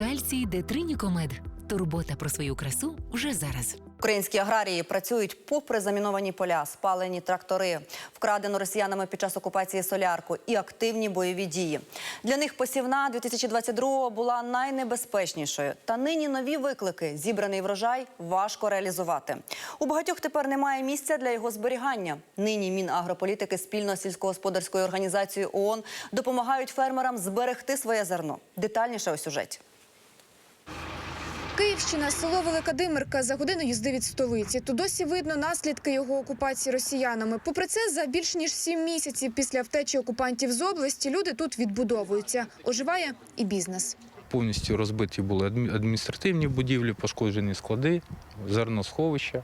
Кальцій Детринікомед. Турбота про свою красу вже зараз. Українські аграрії працюють попри заміновані поля, спалені трактори, вкрадену росіянами під час окупації солярку і активні бойові дії. Для них посівна 2022 була найнебезпечнішою. Та нині нові виклики. Зібраний врожай важко реалізувати. У багатьох тепер немає місця для його зберігання. Нині Мінагрополітики спільно з сільськогосподарською організацією ООН допомагають фермерам зберегти своє зерно. Детальніше у сюжеті. Київщина, село Великадимирка за годину їзди від столиці. Тут досі видно наслідки його окупації росіянами. Попри це, за більш ніж сім місяців після втечі окупантів з області люди тут відбудовуються. Оживає і бізнес. Повністю розбиті були адміністративні будівлі, пошкоджені склади, зерносховища.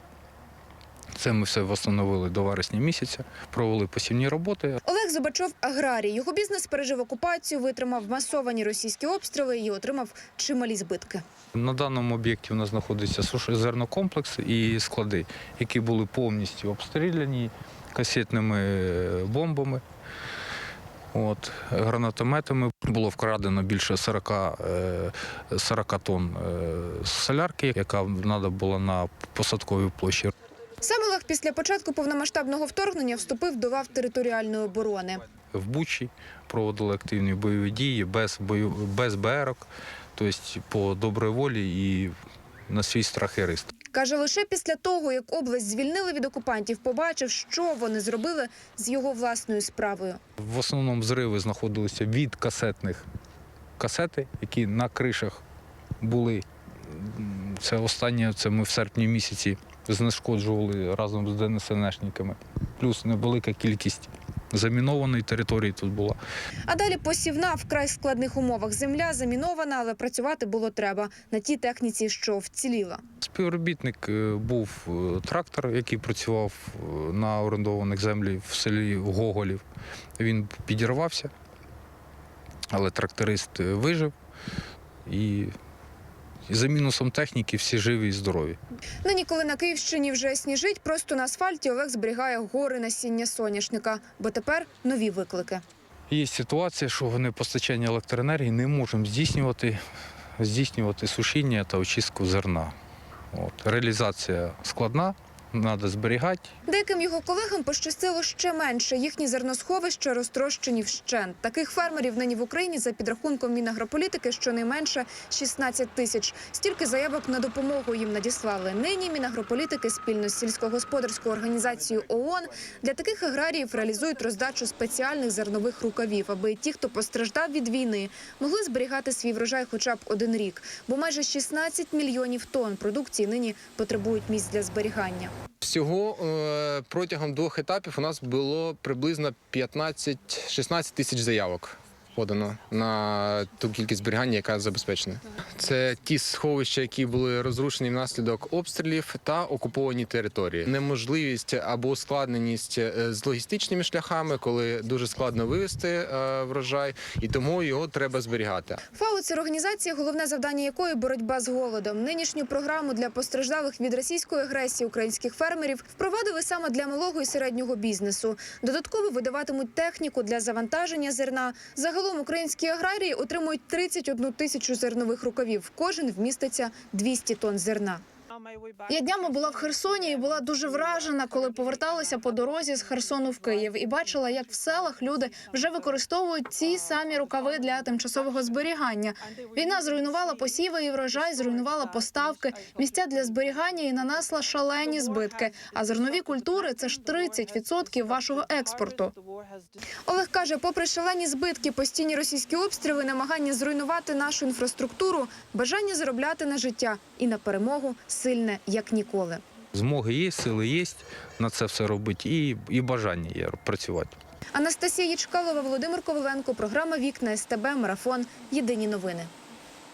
Це ми все встановили до вересня місяця, провели посівні роботи. Олег Зубачов аграрій. Його бізнес пережив окупацію, витримав масовані російські обстріли і отримав чималі збитки. На даному об'єкті у нас знаходиться зернокомплекс і склади, які були повністю обстріляні касетними е, бомбами. От, гранатометами було вкрадено більше 40, е, 40 тонн е, солярки, яка треба була на посадковій площі. Сам Олег після початку повномасштабного вторгнення вступив до лав територіальної оборони. в Бучі проводили активні бойові дії без бою, без БРок, тобто по добрій волі і на свій страх і риск. Каже, лише після того, як область звільнили від окупантів, побачив, що вони зробили з його власною справою. В основному зриви знаходилися від касетних касети, які на кришах були. Це останнє, це ми в серпні місяці знешкоджували разом з ДНСНшниками. Плюс невелика кількість замінованої території тут була. А далі посівна в край складних умовах. Земля замінована, але працювати було треба на тій техніці, що вціліла. Співробітник е, був е, трактор, який працював е, на орендованих землі в селі Гоголів. Він підірвався, але тракторист вижив. І і за мінусом техніки всі живі і здорові. Нині, коли на Київщині вже сніжить, просто на асфальті Олег зберігає гори насіння соняшника, бо тепер нові виклики. Є ситуація, що вони постачання електроенергії не можемо здійснювати, здійснювати сушіння та очистку зерна. От. Реалізація складна, треба зберігати. Деяким його колегам пощастило ще менше. Їхні зерносховища розтрощені вщент. Таких фермерів нині в Україні за підрахунком Мінагрополітики щонайменше 16 тисяч. Стільки заявок на допомогу їм надіслали. Нині Мінагрополітики спільно з сільськогосподарською організацією ООН для таких аграріїв реалізують роздачу спеціальних зернових рукавів, аби ті, хто постраждав від війни, могли зберігати свій врожай хоча б один рік. Бо майже 16 мільйонів тонн продукції нині потребують місць для зберігання. Всього е, протягом двох етапів у нас було приблизно 15-16 тисяч заявок подано на ту кількість зберігання, яка забезпечена. Це ті сховища, які були розрушені внаслідок обстрілів та окуповані території. Неможливість або ускладненість е, з логістичними шляхами, коли дуже складно вивезти е, врожай, і тому його треба зберігати. ФАО – це організація, головне завдання якої боротьба з голодом. Нинішню програму для постраждалих від російської агресії українських фермерів впровадили саме для малого і середнього бізнесу. Додатково видаватимуть техніку для завантаження зерна. Загалом українські аграрії отримують 31 тисячу зернових рукавів. Кожен вміститься 200 тонн зерна. Я днями була в Херсоні і була дуже вражена, коли поверталася по дорозі з Херсону в Київ і бачила, як в селах люди вже використовують ці самі рукави для тимчасового зберігання. Війна зруйнувала посіви і врожай, зруйнувала поставки, місця для зберігання і нанесла шалені збитки. А зернові культури це ж 30% вашого експорту. Олег каже, попри шалені збитки, постійні російські обстріли, намагання зруйнувати нашу інфраструктуру, бажання заробляти на життя і на перемогу сильне як ніколи. Змоги є, сили є на це все робити, і, і бажання є працювати. Анастасія Ячкалова, Володимир Коваленко, програма Вікна СТБ Марафон. Єдині новини.